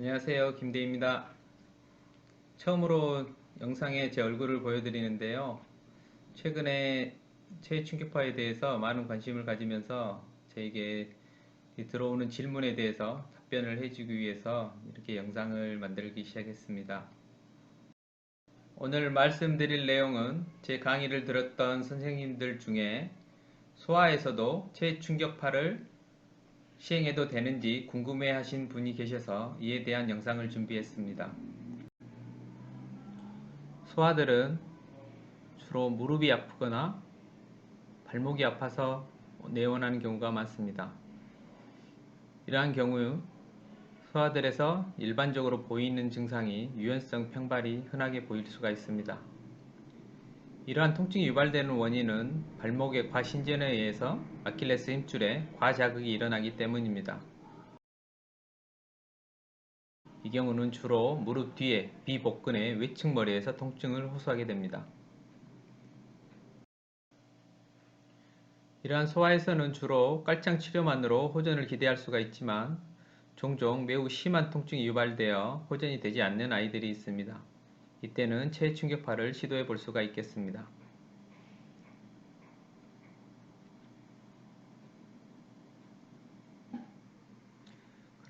안녕하세요. 김대입니다. 처음으로 영상에 제 얼굴을 보여드리는데요. 최근에 체외 충격파에 대해서 많은 관심을 가지면서 저에게 이 들어오는 질문에 대해서 답변을 해주기 위해서 이렇게 영상을 만들기 시작했습니다. 오늘 말씀드릴 내용은 제 강의를 들었던 선생님들 중에 소아에서도 체외 충격파를 시행해도 되는지 궁금해 하신 분이 계셔서 이에 대한 영상을 준비했습니다. 소아들은 주로 무릎이 아프거나 발목이 아파서 내원하는 경우가 많습니다. 이러한 경우 소아들에서 일반적으로 보이는 증상이 유연성 평발이 흔하게 보일 수가 있습니다. 이러한 통증이 유발되는 원인은 발목의 과신전에 의해서 아킬레스 힘줄에 과자극이 일어나기 때문입니다. 이 경우는 주로 무릎 뒤에 비복근의 외측 머리에서 통증을 호소하게 됩니다. 이러한 소아에서는 주로 깔창 치료만으로 호전을 기대할 수가 있지만 종종 매우 심한 통증이 유발되어 호전이 되지 않는 아이들이 있습니다. 이때는 체외 충격파를 시도해 볼 수가 있겠습니다.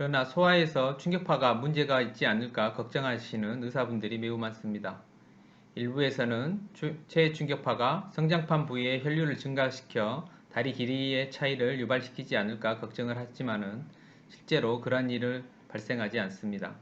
그러나 소아에서 충격파가 문제가 있지 않을까 걱정하시는 의사분들이 매우 많습니다. 일부에서는 체외 충격파가 성장판 부위의 혈류를 증가시켜 다리 길이의 차이를 유발시키지 않을까 걱정을 하지만은 실제로 그러한 일을 발생하지 않습니다.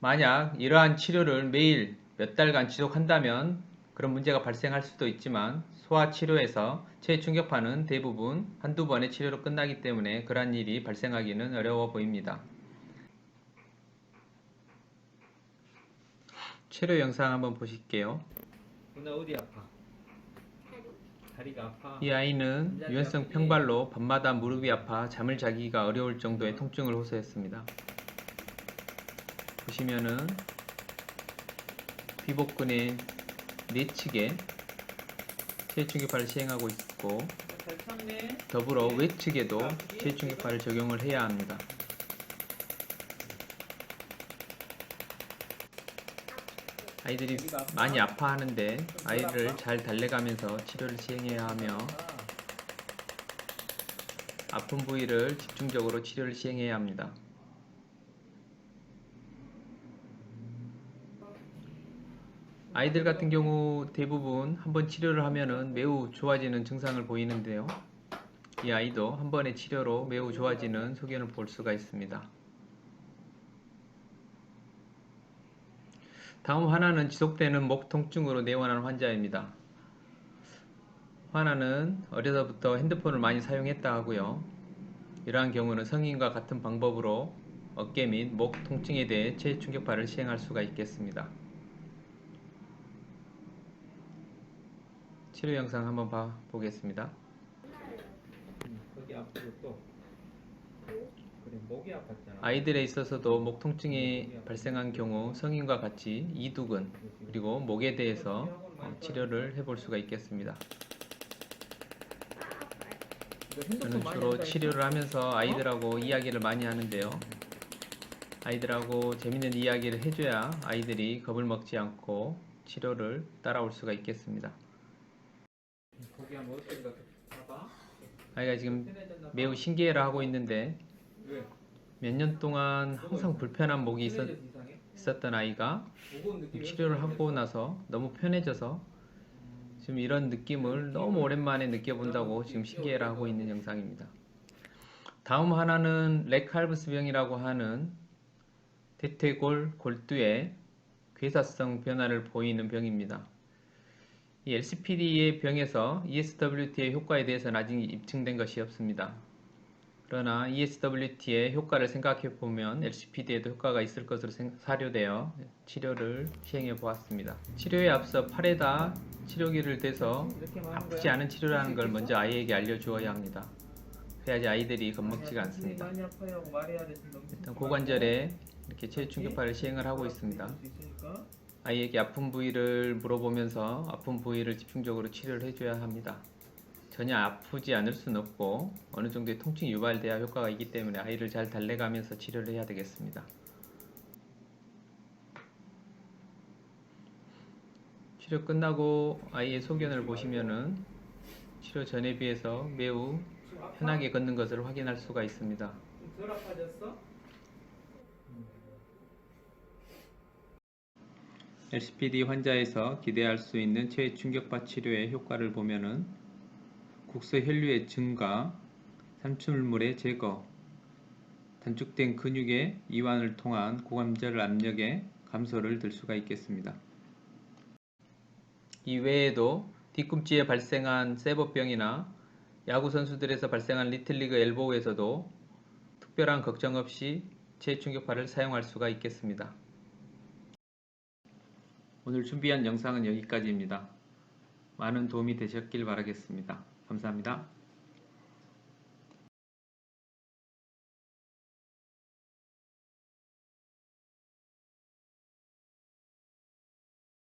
만약 이러한 치료를 매일 몇 달간 지속한다면 그런 문제가 발생할 수도 있지만 소아 치료에서 체외 충격파는 대부분 한두 번의 치료로 끝나기 때문에 그러한 일이 발생하기는 어려워 보입니다. 치료 영상 한번 보실게요. 나 어디 아파? 다리. 다리가 아파. 이 아이는 유연성 평발로 밤마다 무릎이 아파 잠을 자기가 어려울 정도의 통증을 호소했습니다. 보시면은 비복근의 내측에 체중계파를 시행하고 있고. 더불어 외측에도 체중계파를 적용을 해야 합니다. 아이들이 많이 아파하는데 아이를 잘 달래가면서 치료를 시행해야 하며 아픈 부위를 집중적으로 치료를 시행해야 합니다. 아이들 같은 경우 대부분 한번 치료를 하면은 매우 좋아지는 증상을 보이는데요. 이 아이도 한 번의 치료로 매우 좋아지는 소견을 볼 수가 있습니다. 다음 하나는 지속되는 목 통증으로 내원하는 환자입니다. 하나는 어려서부터 핸드폰을 많이 사용했다 하고요. 이러한 경우는 성인과 같은 방법으로 어깨 및 목 통증에 대해 체충격파를 시행할 수가 있겠습니다. 치료 영상 한번 봐 보겠습니다. 응, 거기 아프고 또. 그래 목이 아팠잖아. 아이들에 있어서도 목 통증이 발생한 경우 성인과 같이 이두근 그리고 목에 대해서 어, 치료를 해볼 수가 있겠습니다. 저는 주로 치료를 하면서 아이들하고 이야기를 많이 하는데요. 아이들하고 재밌는 이야기를 해줘야 아이들이 겁을 먹지 않고 치료를 따라올 수가 있겠습니다. 했- 거기 한번 어떻게 봐봐. 아이가 지금 매우 봐. 신기해를 하고 있는데 왜? 몇 년 동안 항상 불편한 목이 있었? 있었던 아이가 치료를 하고 나서 너무 편해져서 지금 이런 느낌을 너무 오랜만에 느껴본다고 지금 신기해를 하고 있는 영상입니다. 다음 하나는 레칼브스병이라고 하는 대퇴골 골두의 괴사성 변화를 보이는 병입니다. 이 LCPD의 병에서 ESWT의 효과에 대해서는 아직 입증된 것이 없습니다. 그러나 ESWT의 효과를 생각해 보면 LCPD에도 효과가 있을 것으로 생- 사료되어 치료를 시행해 보았습니다. 치료에 앞서 팔에다 치료기를 대서 아프지? 않은 치료라는 걸 먼저 아이에게 알려주어야 합니다. 그래야지 아이들이 겁먹지가 않습니다. 일단 고관절에 이렇게 체충격파를 시행을 하고 있습니다. 아이에게 아픈 부위를 물어보면서 아픈 부위를 집중적으로 치료를 해줘야 합니다. 전혀 아프지 않을 수는 없고 어느 정도의 통증이 유발돼야 효과가 있기 때문에 아이를 잘 달래가면서 치료를 해야 되겠습니다. 치료 끝나고 아이의 소견을 보시면은 치료 전에 비해서 매우? 편하게 걷는 것을 확인할 수가 있습니다. 좀덜 아파졌어? LCPD 환자에서 기대할 수 있는 체외 충격파 치료의 효과를 보면은 국소 혈류의 증가, 삼출물의 제거, 단축된 근육의 이완을 통한 고관절 압력의 감소를 들 수가 있겠습니다. 이 외에도 뒤꿈치에 발생한 세버병이나 야구 선수들에서 발생한 리틀리그 엘보우에서도 특별한 걱정 없이 체외 충격파를 사용할 수가 있겠습니다. 오늘 준비한 영상은 여기까지입니다. 많은 도움이 되셨길 바라겠습니다. 감사합니다.